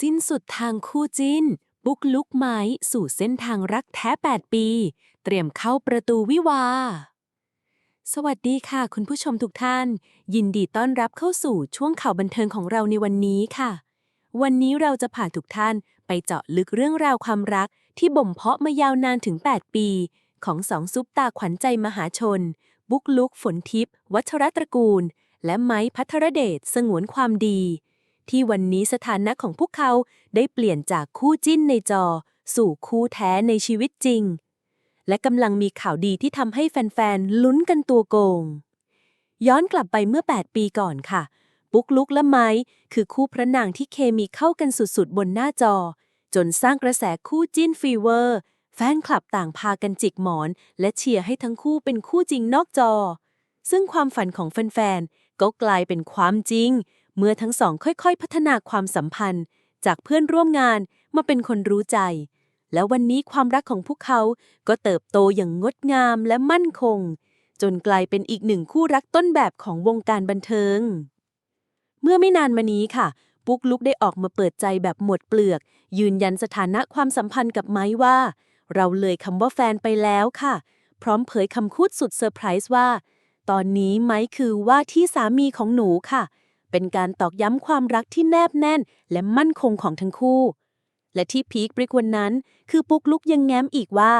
สิ้นสุดทางคู่จิ้น บุกลุกไม้สู่เส้นทางรักแท้ 8 ปี เตรียมเข้าประตูวิวา สวัสดีค่ะ คุณผู้ชมทุกท่าน ยินดีต้อนรับเข้าสู่ช่วงข่าวบันเทิงของเราในวันนี้ค่ะ วันนี้เราจะพาทุกท่านไปเจาะลึกเรื่องราวความรักที่บ่มเพาะมายาวนานถึง 8 ปี ของสองซุปตาขวัญใจมหาชน บุกลุกฝนทิพย์วัชรตระกูล และไม้พัทรเดชสงวนความดี ที่วันนี้สถานะของพวกเขาได้เปลี่ยนจากคู่จิ้นในจอ สู่คู่แท้ในชีวิตจริง และกำลังมีข่าวดีที่ทำให้แฟนๆ ลุ้นกันตัวโกง ย้อนกลับไปเมื่อ 8 ปีก่อนค่ะ ปุ๊กลุกและไม้คือคู่พระนางที่เคมีเข้ากันสุดๆ บนหน้าจอ จนสร้างกระแสคู่จิ้นฟีเวอร์ แฟนคลับต่างพากันจิกหมอน และเชียร์ให้ทั้งคู่เป็นคู่จริงนอกจอ ซึ่งความฝันของแฟนๆก็กลายเป็นความจริง เมื่อทั้งสองค่อยๆ พัฒนาความสัมพันธ์ จากเพื่อนร่วมงานมาเป็นคนรู้ใจ แล้ววันนี้ความรักของพวกเขาก็เติบโตอย่างงดงามและมั่นคง จนกลายเป็นอีกหนึ่งคู่รักต้นแบบของวงการบันเทิง เมื่อไม่นานมานี้ค่ะปุ๊กลุกได้ออกมาเปิดใจแบบหมดเปลือก ยืนยันสถานะความสัมพันธ์กับไม้ว่า เราเลยคำว่าแฟนไปแล้วค่ะ พร้อมเผยคำคูดสุดเซอร์ไพรส์ว่า ตอนนี้ไม้คือว่าที่สามีของหนูค่ะ เป็นการตอกย้ำความรักที่แนบแน่น และมั่นคงของทั้งคู่ และที่พีคบริกวันนั้น คือปุ๊กลุกยังแง้มอีกว่า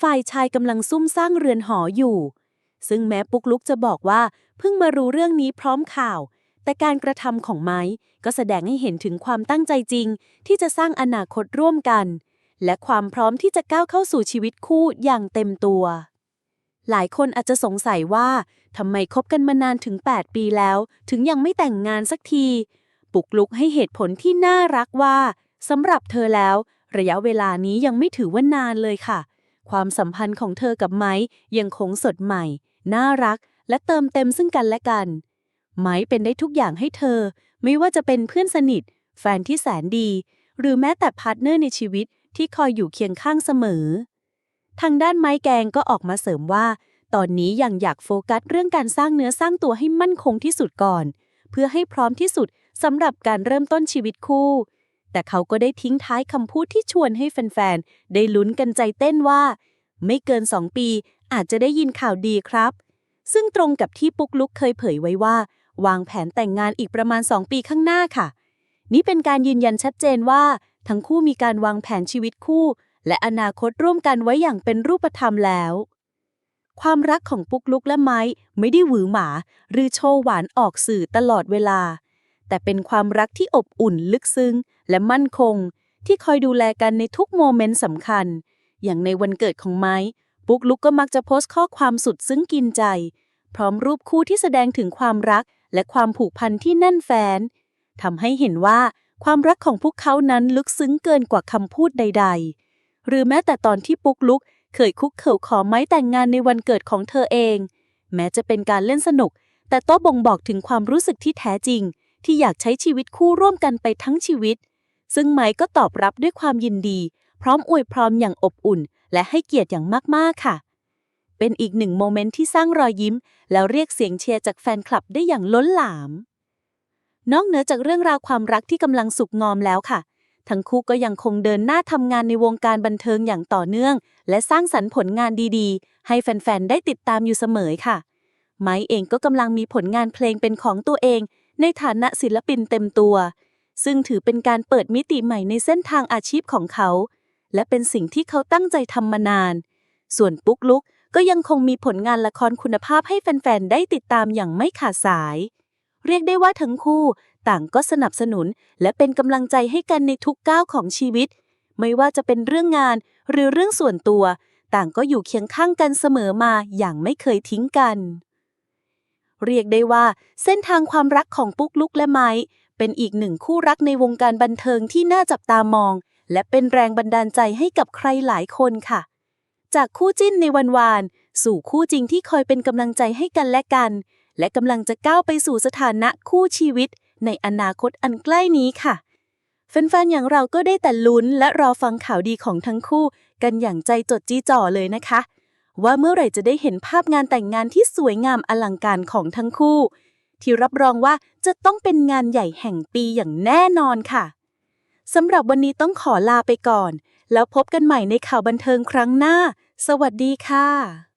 ฝ่ายชายกำลังซุ่มสร้างเรือนหออยู่ ซึ่งแม้ปุ๊กลุกจะบอกว่าเพิ่งมารู้เรื่องนี้พร้อมข่าว แต่การกระทำของไม้ก็แสดงให้เห็นถึงความตั้งใจจริง ที่จะสร้างอนาคตร่วมกัน และความพร้อมที่จะก้าวเข้าสู่ชีวิตคู่อย่างเต็มตัว หลายคนอาจจะสงสัยว่าทำไมคบกันมานานถึง 8 ปีแล้ว ถึงยังไม่แต่งงานสักที ปุกลุกให้เหตุผลที่น่ารักว่าสำหรับเธอแล้ว ระยะเวลานี้ยังไม่ถือว่านานเลยค่ะ ความสัมพันธ์ของเธอกับไม้ยังคงสดใหม่ น่ารัก และเติมเต็มซึ่งกันและกัน ไม้เป็นได้ทุกอย่างให้เธอ ไม่ว่าจะเป็นเพื่อนสนิท แฟนที่แสนดี หรือแม้แต่พาร์ทเนอร์ในชีวิตที่คอยอยู่เคียงข้างเสมอ ทางด้านไม้แกงก็ออกมาเสริมว่า ตอนนี้ยังอยากโฟกัสเรื่องการสร้างเนื้อสร้างตัวให้มั่นคงที่สุดก่อน เพื่อให้พร้อมที่สุดสำหรับการเริ่มต้นชีวิตคู่ แต่เขาก็ได้ทิ้งท้ายคำพูดที่ชวนให้แฟนๆ ได้ลุ้นกันใจเต้นว่า ไม่เกิน2ปีอาจจะได้ยินข่าวดีครับ ซึ่งตรงกับที่ปุ๊กลุกเคยเผยไว้ว่า วางแผนแต่งงานอีกประมาณ 2 ปีข้างหน้าค่ะ นี่เป็นการยืนยันชัดเจนว่า ทั้งคู่มีการวางแผนชีวิตคู่ และอนาคตร่วมกันไว้อย่างเป็นรูปธรรมแล้ว ความรักของปุ๊กลุกและไม้ไม่ได้หวือหมาหรือโชว์หวานออกสื่อตลอดเวลา แต่เป็นความรักที่อบอุ่นลึกซึ้งและมั่นคง ที่คอยดูแลกันในทุกโมเมนต์สำคัญ อย่างในวันเกิดของไม้ปุ๊กลุกก็มักจะโพสต์ข้อความสุดซึ้งกินใจ พร้อมรูปคู่ที่แสดงถึงความรักและความผูกพันที่แน่นแฟ้นทำให้เห็นว่าความรักของพวกเขานั้นลึกซึ้งเกินกว่าคำพูดใดๆ หรือแม้แต่ตอนที่ปุ๊กลุก เคยคุกเข่าขอไม้แต่งงานในวันเกิดของเธอเอง แม้จะเป็นการเล่นสนุก แต่โต้บ่งบอกถึงความรู้สึกที่แท้จริง ที่อยากใช้ชีวิตคู่ร่วมกันไปทั้งชีวิต ซึ่งไม้ก็ตอบรับด้วยความยินดี พร้อมอวยพรอย่างอบอุ่น และให้เกียรติอย่างมากๆค่ะ เป็นอีกหนึ่งโมเมนต์ที่สร้างรอยยิ้ม แล้วเรียกเสียงเชียร์จากแฟนคลับได้อย่างล้นหลามนอกเหนือจากเรื่องราวความรักที่กำลังสุกงอมแล้วค่ะ ทั้งคู่ก็ยังคงเดินหน้าทำงานในวงการบันเทิงอย่างต่อเนื่อง และสร้างสรรค์ผลงานดีๆ ให้แฟนๆ ได้ติดตามอยู่เสมอค่ะ ไม้เองก็กำลังมีผลงานเพลงเป็นของตัวเอง ในฐานะศิลปินเต็มตัว ซึ่งถือเป็นการเปิดมิติใหม่ในเส้นทางอาชีพของเขา และเป็นสิ่งที่เขาตั้งใจทำมานาน ส่วนปุ๊กลุกก็ยังคงมีผลงานละครคุณภาพให้แฟนๆ ได้ติดตามอย่างไม่ขาดสาย เรียกได้ว่าทั้งคู่ ต่างก็สนับสนุน และเป็นกำลังใจให้กันในทุกก้าวของชีวิต ไม่ว่าจะเป็นเรื่องงานหรือเรื่องส่วนตัว ต่างก็อยู่เคียงข้างกันเสมอมาอย่างไม่เคยทิ้งกัน เรียกได้ว่า เส้นทางความรักของปุ๊กลุกและไม้เป็นอีกหนึ่งคู่รักในวงการบันเทิงที่น่าจับตามอง และเป็นแรงบันดาลใจให้กับใครหลายคนค่ะ จากคู่จิ้นในวันวาน สู่คู่จริงที่คอยเป็นกำลังใจให้กันและกัน และกำลังจะก้าวไปสู่สถานะคู่ชีวิต ในอนาคตอันใกล้นี้ค่ะ แฟนๆ อย่างเราก็ได้แต่ลุ้นและรอฟังข่าวดีของทั้งคู่ กันอย่างใจจดจี้จ่อเลยนะคะ ว่าเมื่อไหร่จะได้เห็นภาพงานแต่งงานที่สวยงามอลังการของทั้งคู่ ที่รับรองว่าจะต้องเป็นงานใหญ่แห่งปีอย่างแน่นอนค่ะสำหรับวันนี้ต้องขอลาไปก่อน แล้วพบกันใหม่ในข่าวบันเทิงครั้งหน้า สวัสดีค่ะ